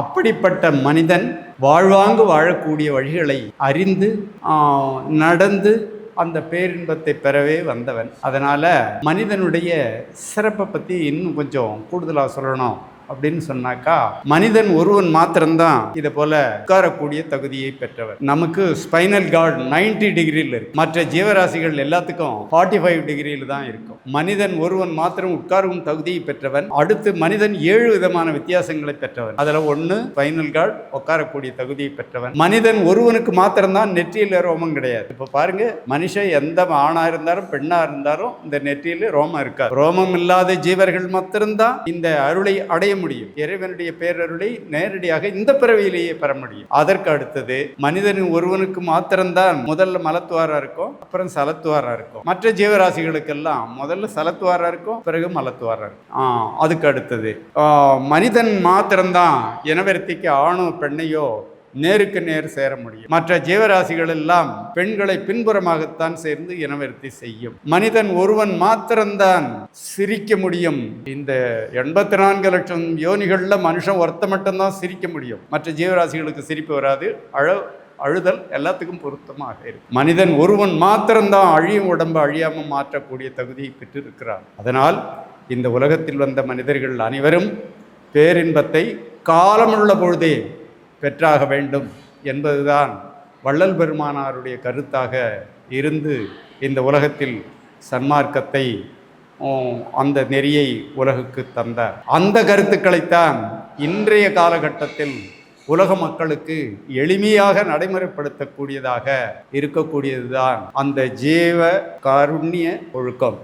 அப்படிப்பட்ட மனிதன் வாழ்வாங்கு வாழக்கூடிய வழிகளை அறிந்து நடந்து அந்த பேரின்பத்தை பெறவே வந்தவன். அதனால் மனிதனுடைய சிறப்பை பற்றி இன்னும் கொஞ்சம் கூடுதலாக சொல்லணும். அப்படின்னு சொன்னாக்கா மனிதன் ஒருவன் மாத்திரம்தான் இதை போல உட்காரக்கூடிய தகுதியை பெற்றவர். நமக்கு ஸ்பைனல் கார்டு 90 டிகிரியில் இருக்கு. மற்ற ஜீவராசிகள் எல்லாத்துக்கும் ஃபார்ட்டி ஃபைவ் டிகிரியில் தான் இருக்கும். மனிதன் ஒருவன் மாத்திரம் உட்காரும் தகுதியை பெற்றவன் அடுத்து மனிதன் ஏழு விதமான வித்தியாசங்களை பெற்றவன். அதில் ஒன்று ஸ்பைனல் கார்டு உட்காரக்கூடிய தகுதியை பெற்றவன். மனிதன் ஒருவனுக்கு மாத்திரம்தான் நெற்றியில் ரோமம் கிடையாது. இப்போ பாருங்க மனுஷன் எந்த ஆணாக இருந்தாலும் பெண்ணாக இருந்தாலும் இந்த நெற்றியில் ரோமம் இருக்காது. ரோமம் இல்லாத ஜீவர்கள் மாத்திரம்தான் இந்த அருளை அடைய முடியும். இறைவனுடைய பேரருளை நேரடியாக இந்த பிறவியிலேயே பெற முடியும். அதற்கு அடுத்தது மனிதனின் ஒருவனுக்கு மாத்திரம்தான் முதல்ல மலத்துவாரா இருக்கும் அப்புறம் சலத்துவாரா இருக்கும் மற்ற ஜீவராசிகளுக்கெல்லாம் முதல்ல சலத்துவாரா இருக்கும் பிறகு மலத்துவாரா இருக்கும் ஆ, அதுக்கு அடுத்தது மனிதன் மாத்திரம்தான் இனவர்த்திக்கு ஆணோ பெண்ணையோ நேருக்கு நேர் சேர முடியும். மற்ற ஜீவராசிகள் எல்லாம் பெண்களை பின்புறமாகத்தான் சேர்ந்து இனவெருத்தி செய்யும். மனிதன் ஒருவன் மாத்திரம்தான் சிரிக்க முடியும். இந்த எண்பத்தி நான்கு லட்சம் யோனிகளில் மனுஷன் ஒருத்த மட்டும்தான் சிரிக்க முடியும். மற்ற ஜீவராசிகளுக்கு சிரிப்பு வராது. அழ அழுதல் எல்லாத்துக்கும் பொருத்தமாக இருக்கும். மனிதன் ஒருவன் மாத்திரம்தான் அழியும் உடம்பு அழியாமல் மாற்றக்கூடிய தகுதியை பெற்றிருக்கிறான். அதனால் இந்த உலகத்தில் வந்த மனிதர்கள் அனைவரும் பேரின்பத்தை காலமுள்ள பொழுதே பெற்றாக வேண்டும் என்பதுதான் வள்ளல் பெருமானாருடைய கருத்தாக இருந்து இந்த உலகத்தில் சன்மார்க்கத்தை அந்த நெறியை உலகுக்கு தந்தார். அந்த கருத்துக்களைத்தான் இன்றைய காலகட்டத்தில் உலக மக்களுக்கு எளிமையாக நடைமுறைப்படுத்தக்கூடியதாக இருக்கக்கூடியதுதான் அந்த ஜீவ காருண்ய ஒழுக்கம்.